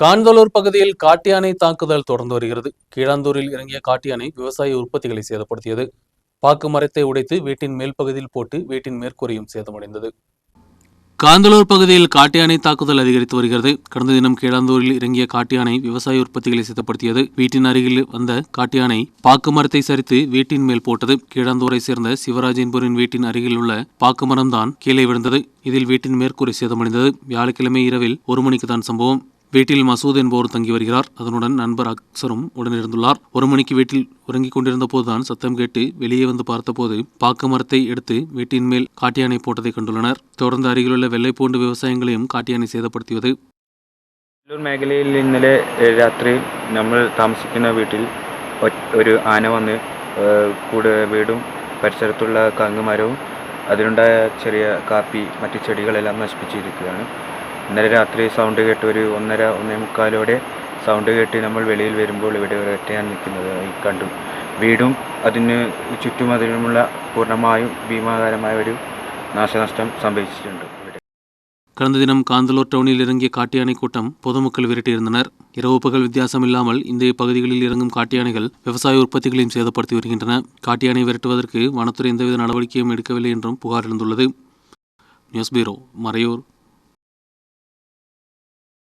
காந்தலூர் பகுதியில் காட்டியானை தாக்குதல் தொடர்ந்து வருகிறது. கீழாந்தூரில் இறங்கிய காட்டியானை விவசாய உற்பத்திகளை சேதப்படுத்தியது. பாக்கு மரத்தை உடைத்து வீட்டின் மேல் பகுதியில் போட்டு வீட்டின் மேற்கூரையும் சேதமடைந்தது. காந்தலூர் பகுதியில் காட்டியானை தாக்குதல் அதிகரித்து வருகிறது. கடந்த தினம் கீழாந்தூரில் இறங்கிய காட்டியானை விவசாய உற்பத்திகளை சேதப்படுத்தியது. வீட்டின் அருகில் வந்த காட்டியானை பாக்கு மரத்தை சரித்து வீட்டின் மேல் போட்டது. கீழாந்தூரை சேர்ந்த சிவராஜன்புரின் வீட்டின் அருகில் உள்ள பாக்கு மரம்தான் கீழே விழுந்தது. இதில் வீட்டின் மேற்கூரை சேதமடைந்தது. வியாழக்கிழமை இரவில் ஒரு மணிக்கு தான் சம்பவம். வீட்டில் மசூத் என்பவர் தங்கி வருகிறார் அதனுடன் நண்பர் அக்சரும் உடனிருந்துள்ளார் ஒரு மணிக்கு வீட்டில் உறங்கிக் கொண்டிருந்த போதுதான் சத்தம் கேட்டு வெளியே வந்து பார்த்தபோது பாக்கு மரத்தை எடுத்து வீட்டின் மேல் காட்டியானை போட்டதை கண்டுள்ளனர் தொடர்ந்து അരികിലുള്ള വെള്ളൈപ്പൂണ്ട് വ്യവസായങ്ങളെയും കാട്ടിയാനെ சேதப்படுத்தியது കല്ലൂർ മേഖലയിൽ ഇന്നലെ ഏഹ്, രാത്രി നമ്മൾ താമസിക്കുന്ന വീട്ടിൽ ഒ- ഒരു ആന വന്ന് ഏഹ്, കൂടെ വീടും പരിസരത്തുള്ള കങ്ങുമരവും അതിലുണ്ടായ ചെറിയ കാപ്പി മറ്റ് ചെടികളെല്ലാം നശിപ്പിച്ചിരിക്കുകയാണ് ഇന്നലെ രാത്രി സൗണ്ട് കേട്ട് ഒരു ഒന്നര ഒന്നേ മുക്കാലോടെ സൗണ്ട് കേട്ട് നമ്മൾ വെളിയിൽ വരുമ്പോൾ ഇവിടെ ഒരൊറ്റയാൻ നിൽക്കുന്നതായി കണ്ടു വീടും അതിന് ചുറ്റും അതിനുമുള്ള പൂർണ്ണമായും ഭീമാകാരമായ ഒരു നാശനഷ്ടം സംഭവിച്ചിട്ടുണ്ട് ഇവിടെ கடந்த தினம் காந்தலூர் டவுனில் இறங்கிய காட்டியானை கூட்டம் பொதுமக்கள் விரட்டியிருந்தனர் இரவு பகல் வித்தியாசம் இல்லாமல் இந்த பகுதிகளில் இறங்கும் காட்டியானைகள் விவசாய உற்பத்திகளையும் சேதப்படுத்தி வருகின்றன காட்டியானை விரட்டுவதற்கு வனத்துறை எந்தவித நடவடிக்கையும் எடுக்கவில்லை என்றும் புகார் எழுந்துள்ளது நியூஸ் பீரோ மறையூர்